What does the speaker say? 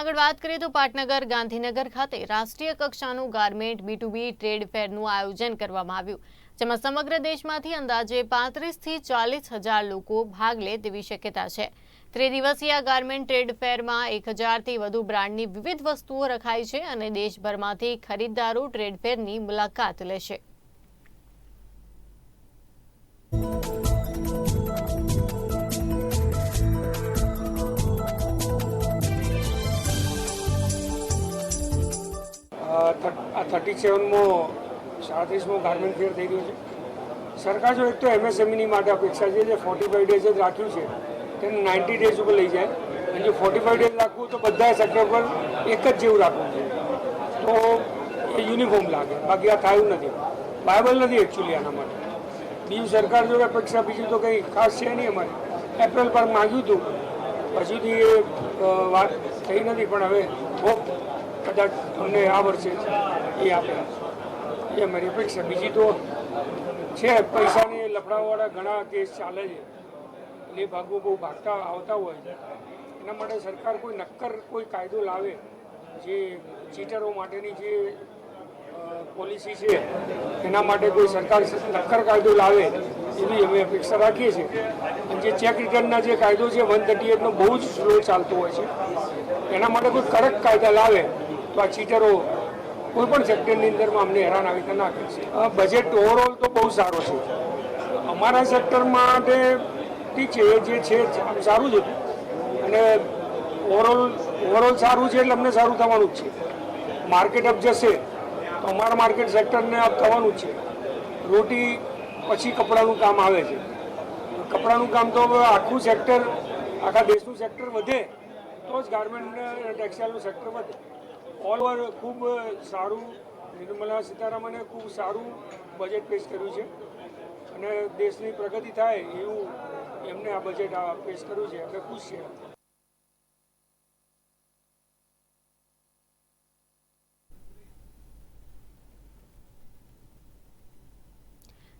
આગળ વાત કરીએ તો પાટનગર ગાંધીનગર ખાતે રાષ્ટ્રીય કક્ષાનું ગાર્મેન્ટ બી ટ્રેડ ફેરનું આયોજન કરવામાં આવ્યું, જેમાં સમગ્ર દેશમાંથી અંદાજે પાંત્રીસથી ચાલીસ હજાર લોકો ભાગ લે તેવી શક્યતા છે. ત્રિદિવસીય ગાર્મેન્ટ ટ્રેડ ફેરમાં એક હજારથી વધુ બ્રાન્ડની વિવિધ વસ્તુઓ રખાઈ છે અને દેશભરમાંથી ખરીદદારો ટ્રેડ ફેરની મુલાકાત લેશે. આ થર્ટી સેવનમો, સાડત્રીસમો ગાર્મેન્ટ ફેર થઈ ગયો છે. સરકાર જો એક તો એમએસએમઈની માટે અપેક્ષા છે જે ફોર્ટી ફાઈવ ડેઝ જ રાખ્યું છે, તેને નાઇન્ટી ડેઝ ઉપર લઈ જાય. અને જો ફોર્ટી ફાઈવ ડેઝ રાખવું તો બધા સેક્ટર પર એક જ જેવું રાખવું છે. તો એ યુનિફોર્મ લાગે. બાકી આ થયું નથી. બાઇબલ નથી એકચ્યુઅલી આના માટે. બીજું સરકાર જોડે અપેક્ષા, બીજું તો કંઈ ખાસ છે નહીં અમારે. એપ્રિલ પર માગ્યું હતું. પછીથી એ વાત થઈ નથી, પણ હવે હોપ કદાચ અમને આ વર્ષે એ આપે એ મારી અપેક્ષા. બીજી તો છે, પૈસાની લફડાવાળા ઘણા કેસ ચાલે છે. એ ભાગો બહુ ભાગતા આવતા હોય છે. એના માટે સરકાર કોઈ નક્કર કોઈ કાયદો લાવે. જે ચીટરો માટેની જે પોલિસી છે, એના માટે કોઈ સરકાર નક્કર કાયદો લાવે એવી અમે અપેક્ષા રાખીએ છીએ. જે ચેક રિટર્નના જે કાયદો છે, વન થર્ટી એટનો બહુ જ સ્લો ચાલતો હોય છે. એના માટે કોઈ કડક કાયદા લાવે. આ ચીટરો કોઈ પણ સેક્ટરની અંદરમાં અમને હેરાન આવી રીતે ના કરશે બજેટ ઓવરઓલ તો બહુ સારો છે. અમારા સેક્ટર માટે ઠીક છે, એ જે છે સારું જ હતું. અને ઓવરઓલ ઓવરઓલ સારું છે એટલે અમને સારું થવાનું જ છે. માર્કેટ અપ જશે, તો અમારા માર્કેટ સેક્ટરને અપ થવાનું જ છે. રોટી પછી કપડાનું કામ આવે છે. કપડાનું કામ તો આખું સેક્ટર આખા દેશનું સેક્ટર વધે, તો જ ગાર્મેન્ટ ટેક્સટાઇલનું સેક્ટર વધે. ઓલ ઓવર ખૂબ સારું, નિર્મલા સીતારામને ખૂબ સારું બજેટ પેશ કર્યું છે. અને દેશની પ્રગતિ થાય એવું એમને આ બજેટ પેશ કર્યું છે. એટલે ખુશ છે